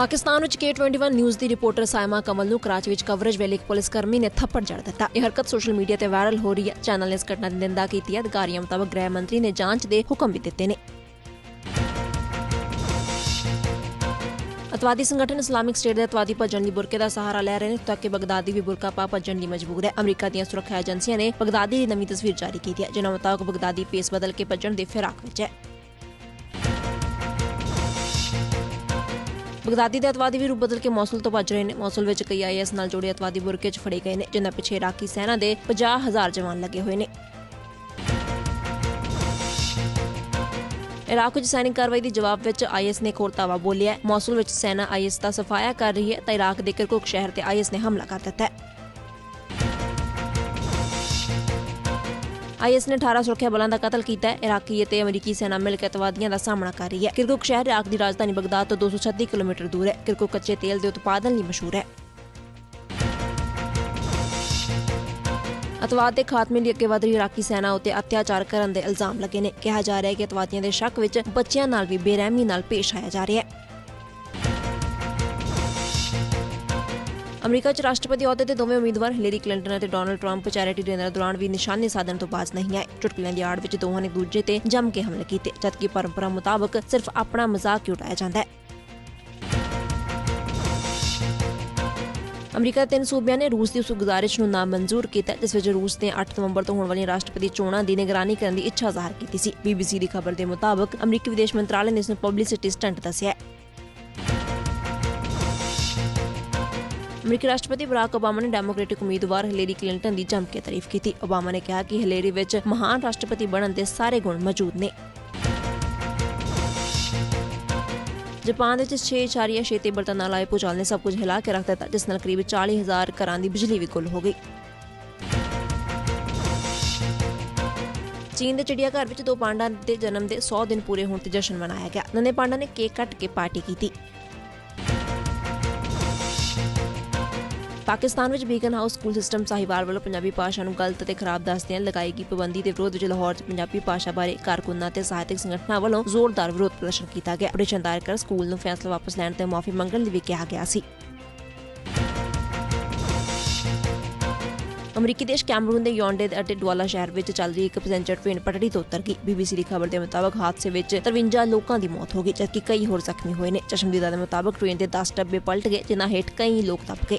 ਪਾਕਿਸਤਾਨ ਵਿੱਚ K21 news ਦੀ reporter Saeima ਕਮਲ ਨੂੰ ਕਰਾਚੀ ਵਿੱਚ ਕਵਰੇਜ ਵੇਲੇ ਇੱਕ ਪੁਲਿਸ ਕਰਮੀ ਨੇ ਥੱਪੜ ਜੜ ਦਿੱਤਾ। ਇਹ ਹਰਕਤ ਸੋਸ਼ਲ ਮੀਡੀਆ ਤੇ ਵਾਇਰਲ ਹੋ ਰਹੀ ਹੈ। ਚੈਨਲ ਨੇ ਇਸ ਘਟਨਾ ਦੀ ਨਿੰਦਾ ਕੀਤੀ ਹੈ। ਅਧਿਕਾਰੀਆਂ ਮੁਤਾਬਕ ਗ੍ਰਹਿ ਮੰਤਰੀ ਨੇ ਜਾਂਚ ਦੇ ਹੁਕਮ ਵੀ ਦਿੱਤੇ ਨੇ। ਅਤਵਾਦੀ ਸੰਗਠਨ ਇਸਲਾਮਿਕ ਸਟੇਟ ਦੇ ਅਤਵਾਦੀ ਭੱਜਣ ਦੀ ਬੁਰਕੇ ਦਾ ਸਹਾਰਾ ਲੈ ਰਹੇ ਨੇ, ਤਾਂ ਕਿ ਬਗਦਾਦੀ ਵੀ ਬੁਰਕਾ ਪਾ ਭੱਜਣ ਦੀ ਮਜਬੂਰ ਹੈ। ਅਮਰੀਕਾ ਦੀਆਂ ਸੁਰੱਖਿਆ ਏਜੰਸੀਆਂ ਨੇ ਬਗਦਾਦੀ ਦੀ ਨਵੀਂ ਤਸਵੀਰ ਜਾਰੀ ਕੀਤੀ ਹੈ, ਜਿਨ੍ਹਾਂ ਮੁਤਾਬਕ ਬਗਦਾਦੀ ਪੇਸ ਬਦਲ ਕੇ ਭੱਜਣ ਦੇ ਫਿਰਾਕ ਵਿੱਚ ਹੈ। ਬਗਦਾਦੀ ਦੇ ਅਤਵਾਦੀ ਵੀ ਰੂਪ ਬਦਲ ਕੇ ਮੌਸੂਲ ਤੋਂ ਭੱਜ ਰਹੇ ਨੇ। ਮੌਸੂਲ ਵਿੱਚ ਕਈ ਆਈਐਸ ਨਾਲ ਜੁੜੇ ਅਤਵਾਦੀ ਬੁਰਕੇ 'ਚ ਫੜੇ ਗਏ ਨੇ, ਜਿਨ੍ਹਾਂ ਪਿੱਛੇ ਇਰਾਕੀ ਸੈਨਾ ਦੇ 50000 ਜਵਾਨ ਲੱਗੇ ਹੋਏ ਨੇ। ਇਰਾਕ ਵਿੱਚ ਸੈਨਿਕ ਕਾਰਵਾਈ ਦੀ ਜਵਾਬ ਵਿੱਚ ਆਈਐਸ ਨੇ ਖੋਰਤਾਵਾ ਬੋਲਿਆ। ਹੈ। ਮੌਸੂਲ ਵਿੱਚ ਸੈਨਾ ਆਈਐਸ ਦਾ ਸਫਾਇਆ ਕਰ ਰਹੀ ਹੈ, ਤਾਂ ਇਰਾਕ ਦੇ ਕਿਰਕੁਕ ਸ਼ਹਿਰ ਤੇ ਆਈਐਸ ਨੇ ਹਮਲਾ ਕਰ ਦਿੱਤਾ ਹੈ। ਆਈਐਸ ਨੇ 18 ਸੁਰੱਖਿਆ ਬਲਾਂ ਦਾ ਕਤਲ ਕੀਤਾ ਹੈ। ਇਰਾਕੀ ਅਤੇ ਅਮਰੀਕੀ ਸੈਨਾ ਮਿਲ ਕੇ ਅਤਵਾਦੀਆਂ ਦਾ ਸਾਹਮਣਾ ਕਰ ਰਹੀ ਹੈ। ਕਿਰਕੁਕ ਸ਼ਹਿਰ ਇਰਾਕ ਦੀ ਰਾਜਧਾਨੀ ਬਗਦਾਦ ਤੋਂ 236 ਕਿਲੋਮੀਟਰ ਦੂਰ ਹੈ। ਕਿਰਕੁਕ ਕੱਚੇ ਤੇਲ ਦੇ ਉਤਪਾਦਨ ਲਈ ਮਸ਼ਹੂਰ ਹੈ। ਅਤਵਾਦ ਦੇ ਖਾਤਮੇ ਲਈ ਅੱਗੇ ਵਧ ਰਹੀ ਇਰਾਕੀ ਸੈਨਾ ਉਤੇ ਅਤਿਆਚਾਰ ਕਰਨ ਦੇ ਇਲਜ਼ਾਮ ਲੱਗੇ ਨੇ। ਕਿਹਾ ਜਾ ਰਿਹਾ ਹੈ ਕਿ ਅਤਵਾਦੀਆਂ ਦੇ ਸ਼ੱਕ ਵਿੱਚ ਬੱਚਿਆਂ ਨਾਲ ਵੀ ਬੇਰਹਿਮੀ ਨਾਲ ਪੇਸ਼ ਆਇਆ ਜਾ ਰਿਹਾ ਹੈ। ਅਮਰੀਕਾ 'ਚ ਰਾਸ਼ਟਰਪਤੀ ਅਹੁਦੇ ਤੇ ਦੋਵੇਂ ਉਮੀਦਵਾਰ ਹਿਲਰੀ ਕਲਿੰਟਨ ਅਤੇ ਡੋਨਲਡ ਟਰੰਪ ਚੈਰਿਟੀ ਡਿਨਰ ਦੌਰਾਨ ਵੀ ਨਿਸ਼ਾਨੇ ਸਾਧਨ ਤੋਂ ਬਾਜ਼ ਨਹੀਂ ਆਏ। ਚੁਟਕਲਿਆਂ ਦੀ ਆੜ ਵਿੱਚ ਦੋਹਾਂ ਨੇ ਇੱਕ ਦੂਜੇ ਤੇ ਜੰਮ ਕੇ ਹਮਲੇ ਕੀਤੇ, ਜਦਕਿ ਪਰੰਪਰਾ ਮੁਤਾਬਕ ਸਿਰਫ ਆਪਣਾ ਮਜ਼ਾਕ ਹੀ ਉਡਾਇਆ ਜਾਂਦਾ ਹੈ। ਅਮਰੀਕਾ ਦੇ ਤਿੰਨ ਸੂਬਿਆਂ ਨੇ ਰੂਸ ਦੀ ਉਸ ਗੁਜ਼ਾਰਿਸ਼ ਨੂੰ ਨਾਮਨਜ਼ੂਰ ਕੀਤਾ, ਜਿਸ ਵਿੱਚ ਰੂਸ ਨੇ 8 ਨਵੰਬਰ ਤੋਂ ਹੋਣ ਵਾਲੀਆਂ ਰਾਸ਼ਟਰਪਤੀ ਚੋਣਾਂ ਦੀ ਨਿਗਰਾਨੀ ਕਰਨ ਦੀ ਇੱਛਾ ਜ਼ਾਹਰ ਕੀਤੀ ਸੀ। ਬੀਬੀਸੀ ਦੀ ਖਬਰ ਦੇ ਮੁਤਾਬਕ ਅਮਰੀਕੀ ਵਿਦੇਸ਼ ਮੰਤਰਾਲੇ ਨੇ ਇਸ ਨੂੰ ਪਬਲਿਸਿਟੀ ਸਟੰਟ ਦੱਸਿਆ ਹੈ। ਅਮਰੀਕੀ ਰਾਸ਼ਟਰਪਤੀ ਬਰਾਕ ਓਬਾਮਾ ਨੇ ਡੈਮੋਕ੍ਰੈਟਿਕ ਉਮੀਦਵਾਰ ਹਿਲੇਰੀ ਕਲਿੰਟਨ ਦੀ ਜੰਮ ਕੇ ਤਾਰੀਫ ਕੀਤੀ। ਓਬਾਮਾ ਨੇ ਕਿਹਾ ਕਿ ਹਿਲੇਰੀ ਵਿੱਚ ਮਹਾਨ ਰਾਸ਼ਟਰਪਤੀ ਬਣਨ ਦੇ ਸਾਰੇ ਗੁਣ ਮੌਜੂਦ ਨੇ। ਜਾਪਾਨ ਵਿੱਚ 6.6 ਤੀਬਰਤਾ ਨਾਲ ਆਏ ਭੂਚਾਲ ਨੇ ਸਭ ਕੁਝ ਹਿਲਾ ਕੇ ਰੱਖ ਦਿੱਤਾ, ਜਿਸ ਨਾਲ ਕਰੀਬ 40000 ਘਰਾਂ ਦੀ ਬਿਜਲੀ ਵੀ ਗੁੱਲ ਹੋ ਗਈ। ਚੀਨ ਦੇ ਚਿੜੀਆਘਰ ਵਿੱਚ ਦੋ ਪਾਂਡਾ ਦੇ ਜਨਮ ਦੇ 100 ਦਿਨ ਪੂਰੇ ਹੋਣ ਤੇ ਜਸ਼ਨ ਮਨਾਇਆ ਗਿਆ। ਨੰਨੇ ਪਾਂਡਾ ਨੇ ਕੇਕ ਕੱਟ ਕੇ ਪਾਰਟੀ ਕੀਤੀ। ਪਾਕਿਸਤਾਨ ਵਿੱਚ Beaconhouse school system Sahiwal ਵੱਲੋਂ ਪੰਜਾਬੀ ਭਾਸ਼ਾ ਨੂੰ ਗਲਤ ਅਤੇ ਖਰਾਬ ਦੱਸਦਿਆਂ ਲਗਾਈ ਗਈ ਪਾਬੰਦੀ ਦੇ ਵਿਰੋਧ ਵਿੱਚ ਲਾਹੌਰ 'ਚ ਪੰਜਾਬੀ ਭਾਸ਼ਾ ਬਾਰੇ ਕਾਰਕੁਨਾਂ ਤੇ ਸਾਹਿਤਕ ਸੰਗਠਨਾਂ ਵੱਲੋਂ ਜ਼ੋਰਦਾਰ ਵਿਰੋਧ ਪ੍ਰਦਰਸ਼ਨ ਕੀਤਾ ਗਿਆ। ਆਪਰੇਸ਼ਨ ਦਾਇਰ ਕਰ ਸਕੂਲ ਨੂੰ ਫੈਸਲਾ ਵਾਪਸ ਲੈਣ ਤੇ ਮਾਫੀ ਮੰਗਣ ਲਈ ਵੀ ਕਿਹਾ ਗਿਆ ਸੀ। ਅਮਰੀਕੀ ਦੇਸ਼ ਕੈਮਰੂਨ ਦੇ ਯੌਂਡੇ ਅਤੇ ਡਵਾਲਾ ਸ਼ਹਿਰ ਵਿੱਚ ਚੱਲ ਰਹੀ ਇੱਕ ਪੈਸੇਂਜਰ ਟ੍ਰੇਨ ਪਟੜੀ ਤੋਂ ਉਤਰ ਗਈ। ਬੀਬੀਸੀ ਦੀ ਖਬਰ ਦੇ ਮੁਤਾਬਕ ਹਾਦਸੇ ਵਿੱਚ 53 ਲੋਕਾਂ ਦੀ ਮੌਤ ਹੋ ਗਈ, ਜਦਕਿ ਕਈ ਹੋਰ ਜ਼ਖਮੀ ਹੋਏ ਨੇ। ਚਸ਼ਮਦੀਦਾਂ ਦੇ ਮੁਤਾਬਕ ਟ੍ਰੇਨ ਦੇ 10 ਡੱਬੇ ਪਲਟ ਗਏ, ਜਿਨ੍ਹਾਂ ਹੇਠ ਕਈ ਲੋਕ ਦਬ ਗਏ।